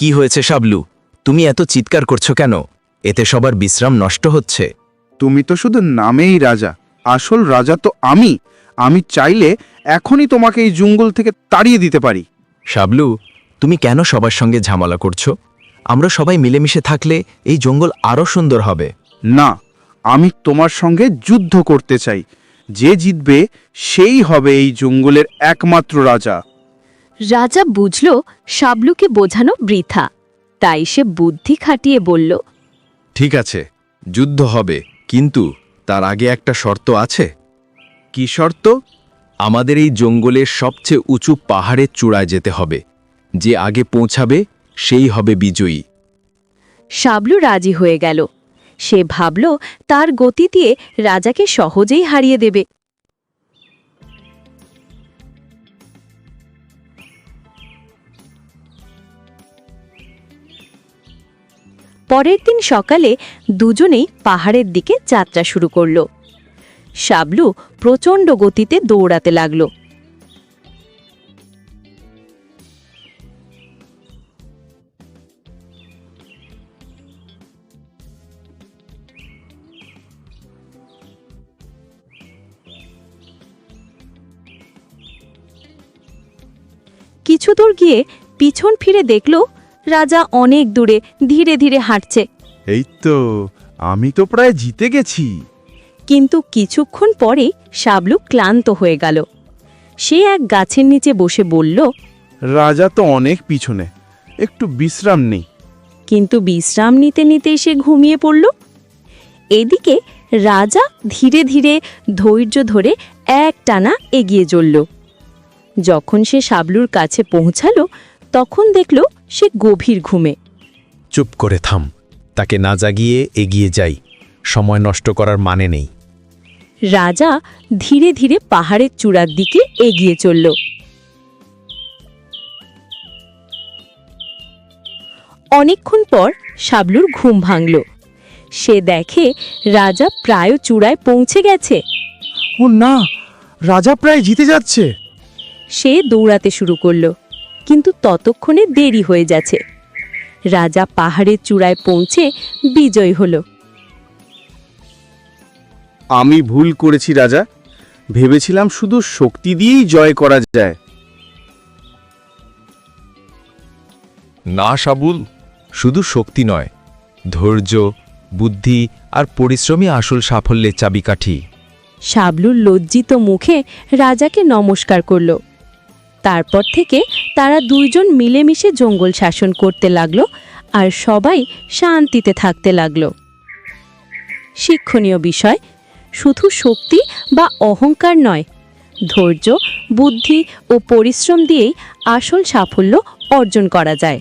কি হয়েছে শাবলু? তুমি এত চিৎকার করছ কেন? এতে সবার বিশ্রাম নষ্ট হচ্ছে। তুমি তো শুধু নামেই রাজা। আসল রাজা তো আমি। আমি চাইলে এখনই তোমাকে এই জঙ্গল থেকে তাড়িয়ে দিতে পারি। শাবলু তুমি কেন সবার সঙ্গে ঝামেলা করছ? আমরা সবাই মিলেমিশে থাকলে এই জঙ্গল আরও সুন্দর হবে। না আমি তোমার সঙ্গে যুদ্ধ করতে চাই। যে জিতবে সেই হবে এই জঙ্গলের একমাত্র রাজা। রাজা বুঝল শাবলুকে বোঝানো বৃথা। তাই সে বুদ্ধি খাটিয়ে বলল ঠিক আছে যুদ্ধ হবে কিন্তু তার আগে একটা শর্ত আছে। কি শর্ত? আমাদের এই জঙ্গলের সবচেয়ে উঁচু পাহাড়ের চূড়ায় যেতে হবে। যে আগে পৌঁছাবে সেই হবে বিজয়ী। শাবলু রাজি হয়ে গেল। সে ভাবল তার গতি দিয়ে রাজাকে সহজেই হারিয়ে দেবে। পরের দিন সকালে দুজনেই পাহাড়ের দিকে যাত্রা শুরু করল। শাবলু প্রচণ্ড গতিতে দৌড়াতে লাগল। কিছু দূর গিয়ে পিছন ফিরে দেখল রাজা অনেক দূরে ধীরে ধীরে হাঁটছে। এই তো আমি তো প্রায় জিতে গেছি। কিন্তু কিছুক্ষণ পরে শাবলু ক্লান্ত হয়ে গেল। সে এক গাছের নিচে বসে বলল রাজা তো অনেক পিছনে একটু বিশ্রাম নেই। কিন্তু বিশ্রাম নিতে নিতে সে ঘুমিয়ে পড়ল। এদিকে রাজা ধীরে ধীরে ধৈর্য ধরে এক টানা এগিয়ে চলল। যখন সে শাবলুর কাছে পৌঁছালো তখন দেখল সে গভীর ঘুমে। চুপ করে থাম তাকে না জাগিয়ে এগিয়ে যাই সময় নষ্ট করার মানে নেই। রাজা ধীরে ধীরে পাহাড়ের চূড়ার দিকে এগিয়ে চলল। অনেকক্ষণ পর শাবলুর ঘুম ভাঙল। সে দেখে রাজা প্রায় চূড়ায় পৌঁছে গেছে। ও না রাজা প্রায় জিতে যাচ্ছে। সে দৌড়াতে শুরু করল। কিন্তু ততক্ষণে দেরি হয়ে যাচ্ছে। রাজা পাহাড়ের চূড়ায় পৌঁছে বিজয় হলো। আমি ভুল করেছি রাজা। ভেবেছিলাম শুধু শক্তি দিয়েই জয় করা যায়। না সাবুল শুধু শক্তি নয়। ধৈর্য বুদ্ধি আর পরিশ্রমই আসল সাফল্যের চাবিকাঠি। শাবলুর লজ্জিত মুখে রাজাকে নমস্কার করল। তারপর থেকে তারা দুইজন মিলেমিশে জঙ্গল শাসন করতে লাগল আর সবাই শান্তিতে থাকতে লাগল। শিক্ষণীয় বিষয়, শুধু শক্তি বা অহংকার নয়, ধৈর্য, বুদ্ধি ও পরিশ্রম দিয়েই আসল সাফল্য অর্জন করা যায়।